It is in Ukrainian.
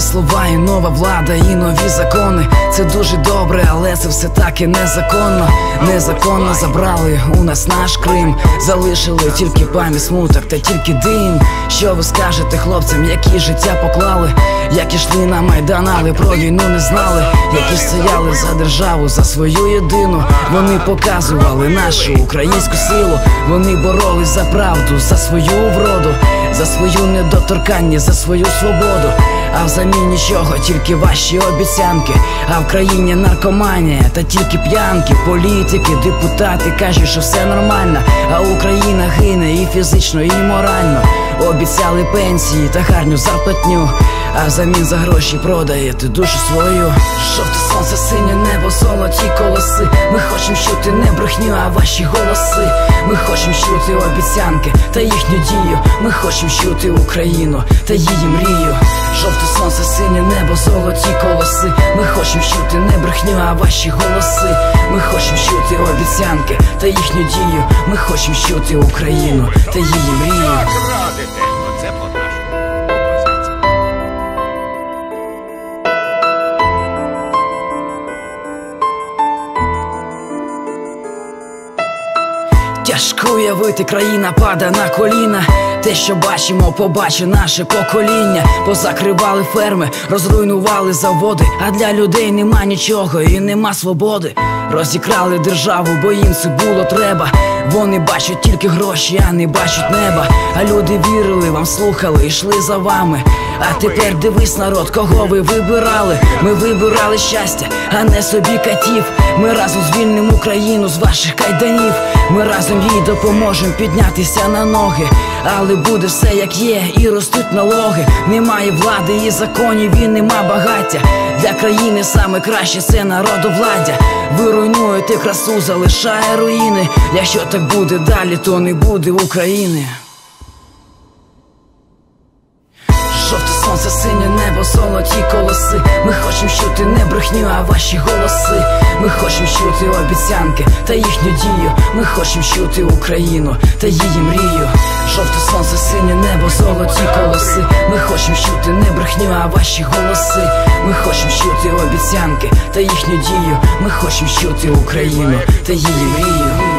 слова, і нова влада, і нові закони. Це дуже добре, але це все таки незаконно. Незаконно забрали у нас наш Крим. Залишили тільки пам'ять смуток та тільки дим. Що ви скажете хлопцям, які життя поклали, які йшли на майдан, але про війну не знали, які стояли за державу, за свою єдину. Вони показували нашу українську силу. Вони боролись за правду, за свою вроду, за свою недоторканність, за свою свободу. А взамін нічого, тільки ваші обіцянки. А в країні наркоманія та тільки п'янки, політики, депутати кажуть, що все нормально. А Україна гине і фізично, і морально. Обіцяли пенсії та гарну зарплатню. А взамін за гроші продаєте душу свою. Жовте сонце, синє небо, золоті колоси. Ми хочемо чути не брехню, а ваші голоси. Ми хочемо чути обіцянки та їхню дію. Ми хочемо чути Україну та її мрію. Небо, золоті колоси. Ми хочемо чути не брехню, а ваші голоси. Ми хочемо чути обіцянки та їхню дію. Ми хочемо чути Україну та її мрію. Тяжко уявити, країна пада на коліна. Те, що бачимо, побачить наше покоління. Позакривали ферми, розруйнували заводи. А для людей нема нічого і нема свободи. Розікрали державу, бо їм це було треба. Вони бачать тільки гроші, а не бачать неба. А люди вірили вам, слухали, йшли за вами. А тепер дивись, народ, кого ви вибирали. Ми вибирали щастя, а не собі катів. Ми разом звільнимо Україну з ваших кайданів. Ми разом їй допоможемо піднятися на ноги. Але буде все як є, і ростуть налоги. Немає влади і законів, і нема багаття. Для країни саме краще це народовладдя. Ви руйнуєте красу, залишає руїни. Якщо так буде далі, то не буде України. Жовте сонце, синє небо, золоті колоси. Ми хочемо чути не брехню, а ваші голоси. Ми хочемо чути обіцянки та їхню дію. Ми хочемо чути Україну та її мрію. Жовте сонце, синє небо, золоті колоси. Ми хочемо чути не брехню, а ваші голоси. Ми хочемо чути обіцянки та їхню дію. Ми хочемо чути Україну та її мрію.